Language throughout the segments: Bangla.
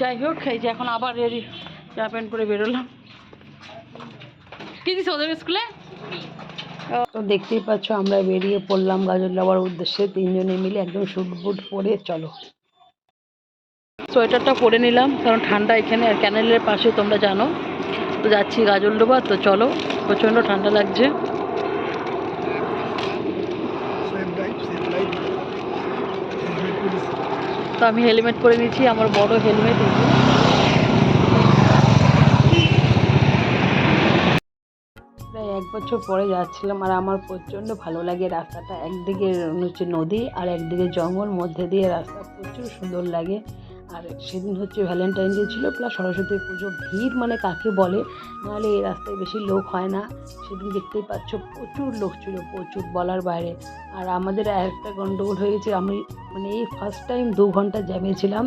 যাই হোক, এই যে এখন আবার রেডি। চা প্যান্ট পরে বেরোলাম। কি দিছে ওদের স্কুলে? তো দেখতেই পাচ্ছ, আমরা বেরিয়ে পড়লাম গাজর যাওয়ার উদ্দেশ্যে। তিনজনে মিলে একদম শুট বুট পরে চলো। সোয়েটারটা পরে নিলাম, কারণ ঠান্ডা এখানে আর ক্যানেলের পাশে তোমরা জানো। তো যাচ্ছি গাজল ডোবা, তো চলো, প্রচণ্ড ঠান্ডা লাগছে। তো আমি হেলমেট পরে নিয়েছি, আমার বড় হেলমেট প্রায় এক বছর পরে যাচ্ছিলাম আর আমার প্রচণ্ড ভালো লাগে রাস্তাটা। একদিকে হচ্ছে নদী আর একদিকে জঙ্গল, মধ্যে দিয়ে রাস্তা প্রচুর সুন্দর লাগে। আর সেদিন হচ্ছে ভ্যালেন্টাইন ডে ছিল, প্লাস সরস্বতী পুজো, ভিড় মানে কাকে বলে? নাহলে এই রাস্তায় বেশি লোক হয় না। সেদিন দেখতেই পাচ্ছ প্রচুর লোক ছিল, প্রচুর বলার বাইরে। আর আমাদের একটা গন্ডগোল হয়ে গেছে আমি মানে এই ফার্স্ট টাইম দু ঘণ্টা জ্যামে ছিলাম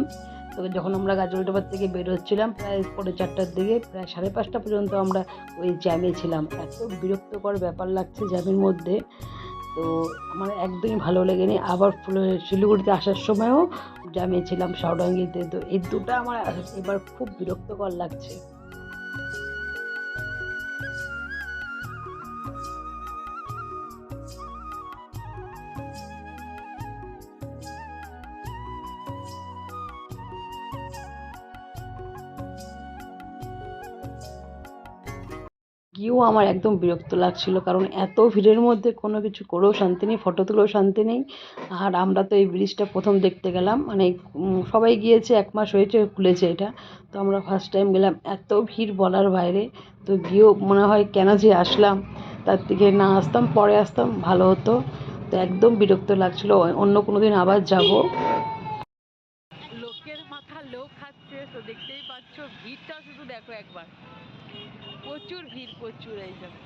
তো যখন আমরা গাজলডোবার থেকে বেরোচ্ছিলাম প্রায় পরে চারটার দিকে, প্রায় সাড়ে পাঁচটা পর্যন্ত আমরা ওই জ্যামে ছিলাম। এত বিরক্তকর ব্যাপার লাগছে জ্যামের মধ্যে। তো আমার একদমই ভালো লেগেনি। আবার শিলিগুড়িতে আসার সময়ও জামিয়েছিলাম ছিলাম সাউডাঙ্গিতে তো এই দুটো আমার এবার খুব বিরক্তকর লাগছে। গিয়েও আমার একদম বিরক্ত লাগছিল, কারণ এত ভিড়ের মধ্যে কোনো কিছু করেও শান্তি নেই, ফটো তুলেও শান্তি নেই। আর আমরা তো এই ব্রিজটা প্রথম দেখতে গেলাম মানে সবাই গিয়েছে, এক মাস হয়েছে, খুলেছে এটা। তো আমরা ফার্স্ট টাইম গেলাম, এত ভিড় বলার বাইরে। তো গিয়েও মনে হয় কেন যে আসলাম, তার থেকে না আসতাম, পরে আসতাম, ভালো হতো। তো একদম বিরক্ত লাগছিল অন্য কোনো দিন আবার যাব। লোকের মাথা লোক খাচ্ছে, তো দেখতেই পাচ্ছ, ভিড়টা শুধু দেখো একবার। প্রচুর ভিড় প্রচুর এই জন্য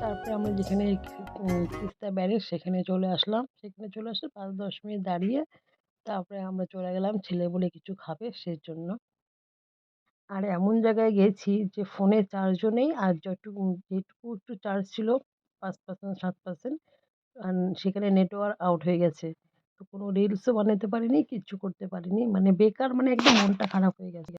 তারপরে আমরা যেখানে তিস্তা ব্যারেজ সেখানে চলে আসলাম। সেখানে চলে আসলে পাঁচ, দশ মিনিট দাঁড়িয়ে তারপরে আমরা চলে গেলাম ছেলে বলে কিছু খাবে সেই জন্য আর এমন জায়গায় গেছি যে ফোনে চার্জও নেই আর যতটুকু, যেটুকু একটু চার্জ ছিল পাঁচ পার্সেন্ট সাত পার্সেন্ট আর সেখানে নেটওয়ার্ক আউট হয়ে গেছে। তো কোনো রিলসও বানাতে পারিনি কিচ্ছু করতে পারিনি। মানে বেকার মানে একদম মনটা খারাপ হয়ে গেছে।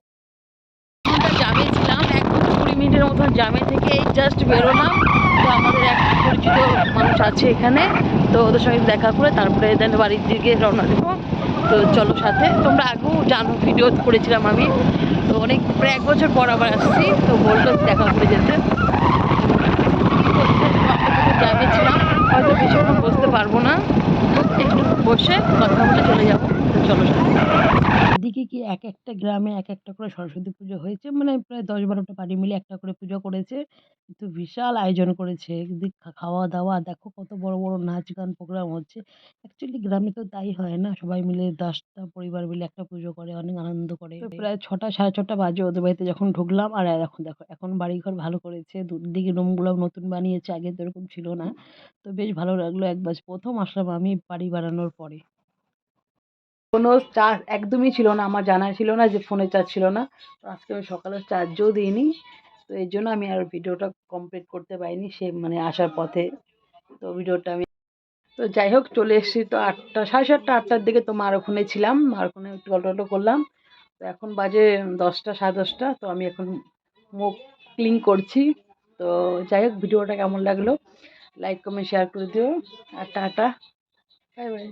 জামে ছিলাম এক কুড়ি মিনিটের মতন জামে থেকে, এই জাস্ট বেরোলাম। তো আমাদের এক পরিচিত মানুষ আছে এখানে, তো ওদের সঙ্গে দেখা করে তারপরে দেন বাড়ির দিকে রওনা দেবো। তো চলো সাথে। তোমরা আগেও জানো ভিডিও করেছিলাম আমি। তো অনেক, প্রায় এক বছর পর আবার আসছি, তো বলল দেখা করে যেতে। হয়তো বসতে পারব না। একটু বসে কথা বলে চলে যাব। চলো সাথে। এদিকে কি এক একটা গ্রামে এক একটা করে সরস্বতী পুজো হয়েছে? মানে প্রায় দশ বারোটা বাড়ি মিলে একটা করে পুজো করেছে। কিন্তু বিশাল আয়োজন করেছে। এদিক খাওয়া দাওয়া দেখো কত বড় বড় নাচ গান প্রোগ্রাম হচ্ছে। অ্যাকচুয়ালি গ্রামে তো তাই হয় না। সবাই মিলে দশটা পরিবার মিলে একটা পুজো করে অনেক আনন্দ করে। প্রায় ছটা সাড়ে ছটা বাজে ওদের বাড়িতে যখন ঢুকলাম আর এখন দেখো এখন বাড়িঘর ভালো করেছে। দুদিকে রুমগুলো নতুন বানিয়েছে আগে তো এরকম ছিল না। তো বেশ ভালো লাগল। একবার প্রথম আসলাম আমি বাড়ি বানানোর পরে। কোনো চার্জ একদমই ছিল না, আমার জানা ছিল না যে ফোনে চার্জ ছিল না। তো আজকে আমি সকালে চার্জও দিইনি। তো এই জন্য আমি আর ভিডিওটা কমপ্লিট করতে পারিনি সে মানে আসার পথে। তো ভিডিওটা আমি তো যাই হোক, চলে এসেছি তো আটটা, সাড়ে সাতটা, আটটার দিকে তো মার ওখানে ছিলাম। মার ওখানে একটু গল্প করলাম। তো এখন বাজে দশটা, সাড়ে দশটা। তো আমি এখন মুখ ক্লিন করছি। তো যাই হোক, ভিডিওটা কেমন লাগল? লাইক কমেন্ট শেয়ার করে দিও। আর টাটা। Bye bye